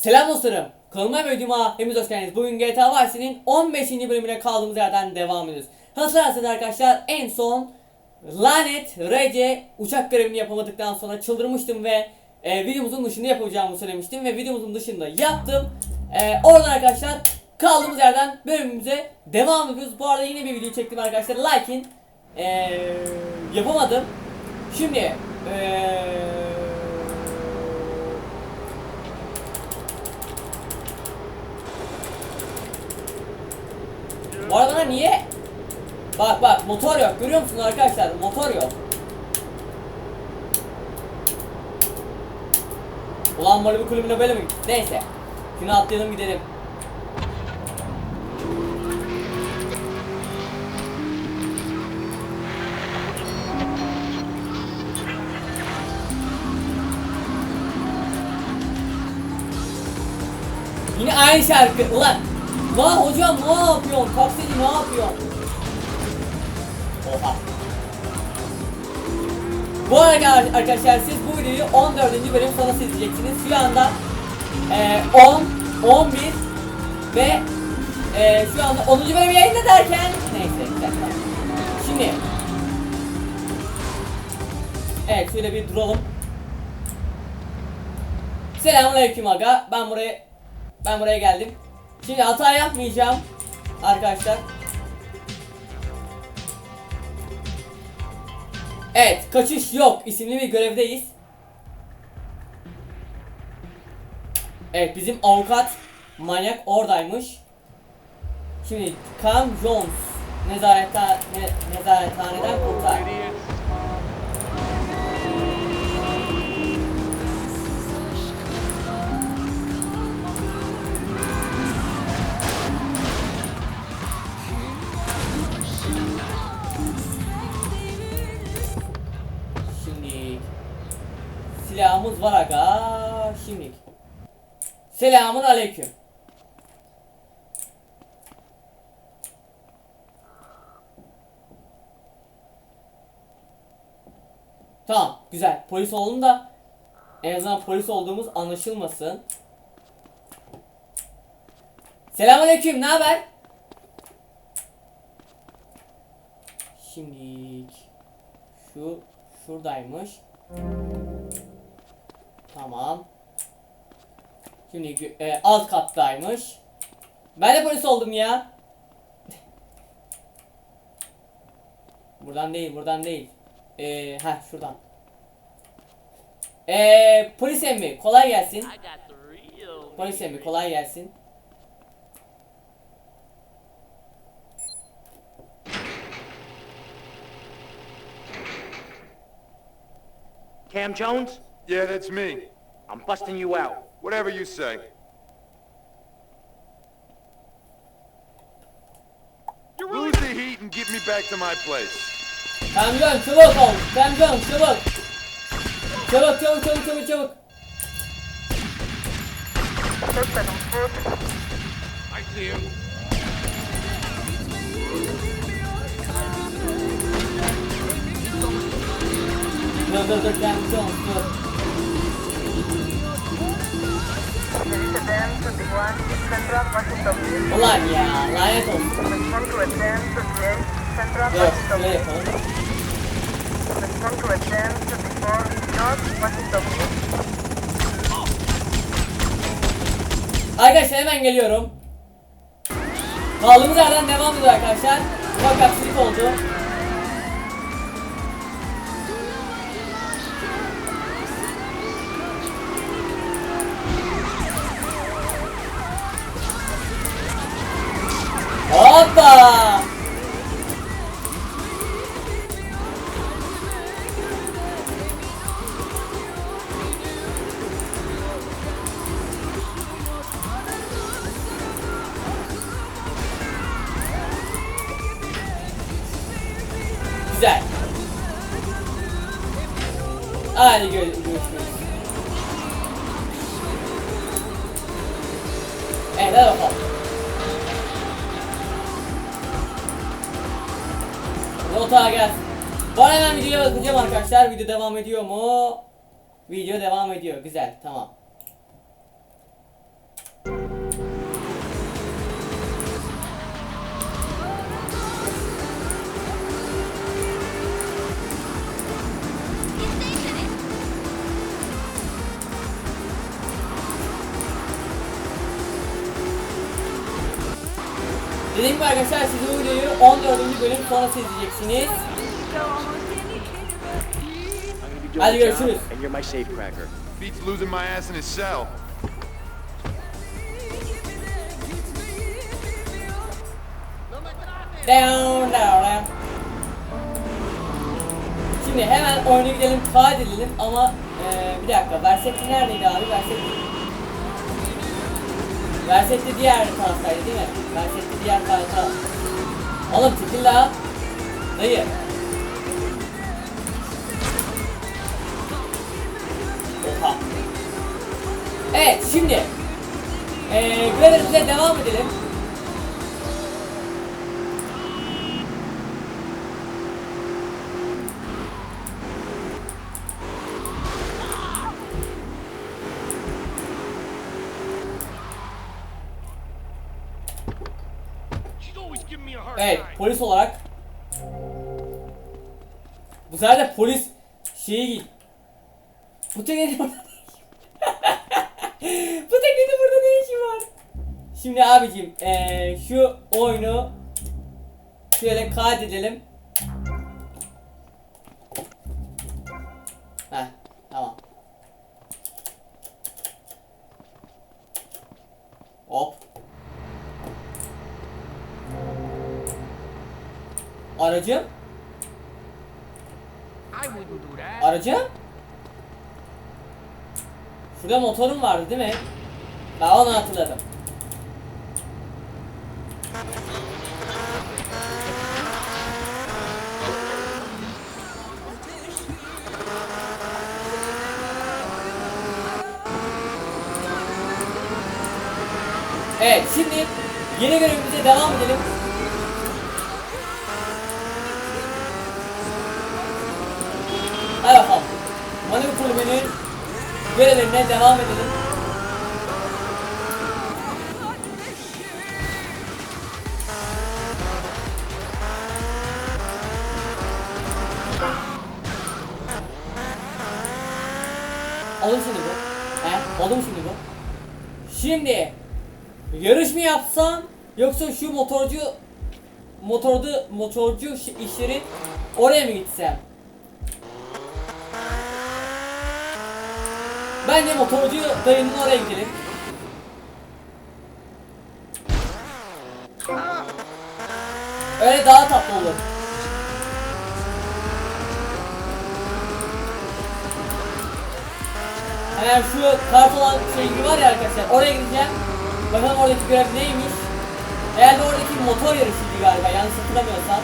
Selam dostlarım. Kanalıma ve videoma hepiniz hoş geldiniz. Bugün GTA Vice'nin 15. bölümüne kaldığımız yerden devam ediyoruz. Hatırlarsanız arkadaşlar en son lanet RC uçak görevini yapamadıktan sonra çıldırmıştım ve e, videomuzun dışında yapacağımı söylemiştim ve videomuzun dışında yaptım. E, oradan arkadaşlar kaldığımız yerden bölümümüze devam ediyoruz. Bu arada yine bir video çektim arkadaşlar. Lakin e, yapamadım. Şimdi e, Bu arada niye? Bak bak motor yok. Görüyor musunuz arkadaşlar? Motor yok. Ulan Malibu kulübüne böyle mi? Neyse. Şunu atlayalım gidelim. Yine aynı şarkı. Ulan. Lan hocam ne yapıyorsun? Taksici ne yapıyorsun? Oha. Bu arada arkadaşlar siz bu videoyu 14. bölüm sonrası izleyeceksiniz. Şu anda e, 10, 11 ve e, şu anda 10. bölüm yayında derken neyse. Şimdi Evet şöyle bir duralım. Selamünaleyküm aga. Ben buraya ben buraya geldim. Şimdi hata yapmayacağım arkadaşlar. Evet, kaçış yok isimli bir görevdeyiz. Evet, bizim avukat manyak oradaymış. Şimdi Cam Jones nezarette ne, nezarethaneden kurtar. Silahımız var aga. Şimdi Selamun aleyküm. Tamam, güzel. Polis olalım da en azından polis olduğumuz anlaşılmasın. Selamünaleyküm. Ne haber? Şimdi şu şuradaymış. Tamam. Şimdi e, alt kattaymış. Ben de polis oldum ya. buradan değil, buradan değil. Ee, ha şuradan. Ee, polis emmi kolay gelsin. Polis emmi kolay gelsin. Cam Jones, Yeah, that's me. I'm busting you out. Whatever you say. Lose the heat and get me back to my place. Kamyon çabuk ol. Kamyon çabuk. Çabuk çabuk çabuk çabuk çabuk. I see him. Dur dur dur kamyon dur. Ulan ya lanet olsun. Respond to attend 28, Central Dur Washington. şöyle yapalım. Respond to attend 24, North Washington. Arkadaşlar hemen geliyorum. Kaldığımız yerden devam ediyor arkadaşlar. Ufak aksilik oldu. Güzel. Hadi gö görüşürüz. Evet hadi bakalım. Nota gelsin. Bu arada hemen videoya bakacağım arkadaşlar. Video devam ediyor mu? Video devam ediyor. Güzel. Tamam. Gibi arkadaşlar siz bu videoyu 14. bölüm sonrası izleyeceksiniz. I'm gonna be doing Hadi görüşürüz. and you're my safecracker. Beats losing my ass in his cell. Down, down, down. Şimdi hemen oyuna gidelim, kaydedelim ama eee bir dakika, Versetti neredeydi abi? Versetti. Versetti diğer taraftaydı değil mi? Versetti diğer tarafta. Oğlum çekil la. Dayı. Oha. Evet şimdi eee görevimize devam edelim. Evet polis olarak Bu sefer de polis şeyi giy. Bu teknenin burada Bu teknenin burada ne işi var? Şimdi abicim eee şu oyunu şöyle kaydedelim. Heh tamam. Hop. Aracım? Aracım? Şurada motorum vardı değil mi? Ben onu hatırladım. Evet şimdi yeni görevimize devam edelim. Kulübünün görevlerine devam edelim. Olur şimdi bu. He? Mu şimdi bu? Şimdi yarış mı yapsam yoksa şu motorcu motordu motorcu işleri oraya mı gitsem? Bence motorcu dayının oraya gidelim. Öyle daha tatlı olur. Hemen şu kart olan şey var ya arkadaşlar oraya gideceğim. Bakalım oradaki görev neymiş. Eğer oradaki motor yarışıydı galiba yanlış hatırlamıyorsam.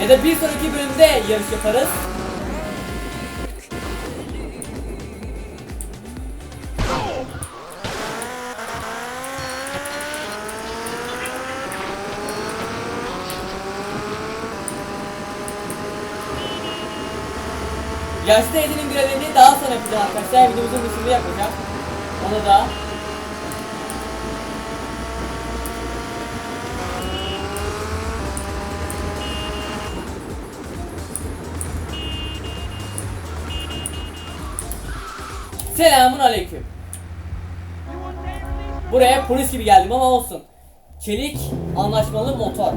Ya da bir sonraki bölümde yarış yaparız. Yaşlı teyzenin görevlerini daha sonra yapacağım arkadaşlar. Videomuzun dışında yapacağım. Onu da. Selamun aleyküm. Buraya polis gibi geldim ama olsun. Çelik anlaşmalı motor.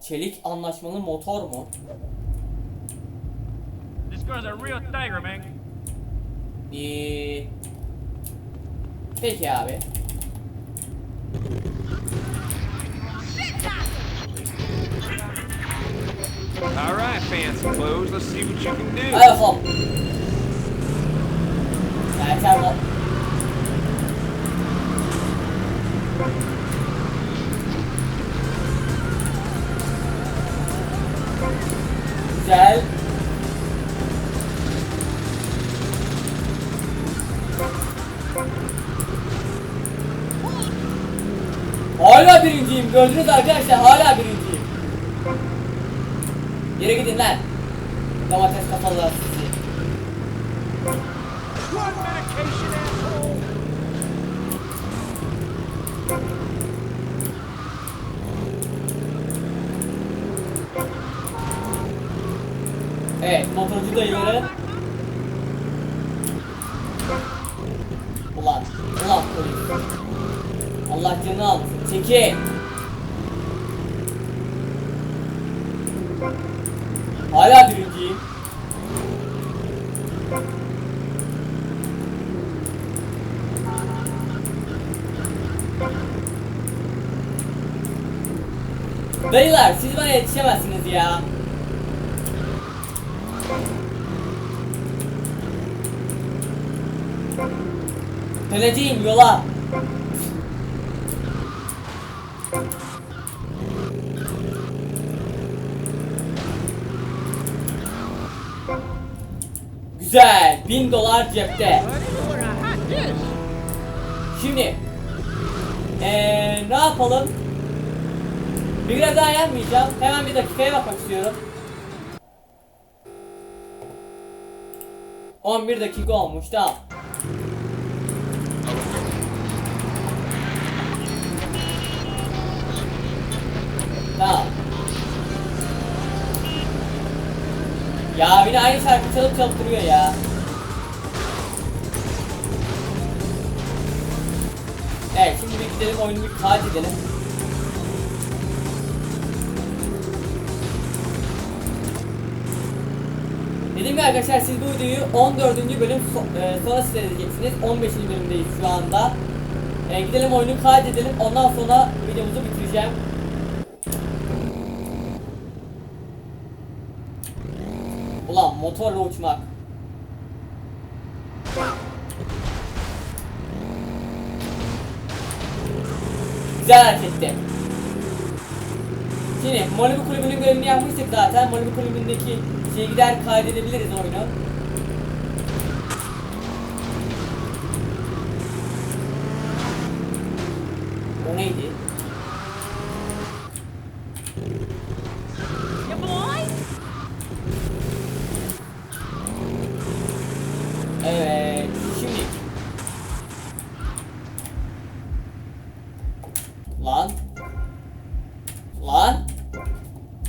Çelik anlaşmalı motor mu? This girl's a real tiger, man. Ee, peki abi. All right, fancy clothes. Let's see what you can do. Yeter bu. Güzel. Hala birinciyim. Gördünüz arkadaşlar hala birinciyim. Yere gidin lan. Domates kafalılar sizi. Evet, motorcu dayıları Ulan, ulan polis. Allah canını alsın. Çekil. Hala birinciyim. Dayılar siz bana yetişemezsiniz ya. Döneceğim yola. Güzel. Bin dolar cepte. Şimdi eee ne yapalım? Bir daha yenmeyeceğim. Hemen bir dakikaya bakmak istiyorum. 11 dakika olmuş. Tamam. Aynı şarkı çalıp çalıp duruyor ya. Evet şimdi bir gidelim oyunu bir kaç edelim. Dediğim gibi arkadaşlar siz bu videoyu 14. bölüm so- e, sonra seyredeceksiniz. 15. bölümdeyiz şu anda. E, gidelim oyunu kaydedelim. Ondan sonra videomuzu bitireceğim. Ulan motorla uçmak. Güzel hareketti. Şimdi Malibu kulübünün görevini yapmıştık zaten. Malibu kulübündeki şey gider kaydedebiliriz oyunu. O neydi? Evet, şimdi. Lan. Lan.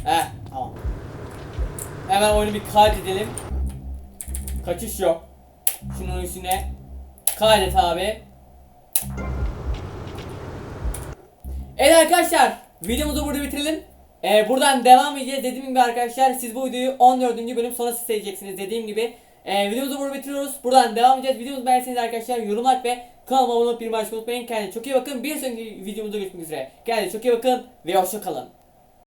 Heh, tamam. Hemen oyunu bir kaydedelim. Kaçış yok. Şunun üstüne kaydet abi. Evet arkadaşlar videomuzu burada bitirelim. Ee, buradan devam edeceğiz. Dediğim gibi arkadaşlar siz bu videoyu 14. bölüm sonra siz seyredeceksiniz dediğim gibi. Ee, videomuzu burada bitiriyoruz. Buradan devam edeceğiz. Videomuzu beğendiyseniz arkadaşlar yorum like ve kanalıma abone olup bir maç unutmayın. Kendinize çok iyi bakın. Bir sonraki videomuzda görüşmek üzere. Kendinize çok iyi bakın ve hoşça kalın.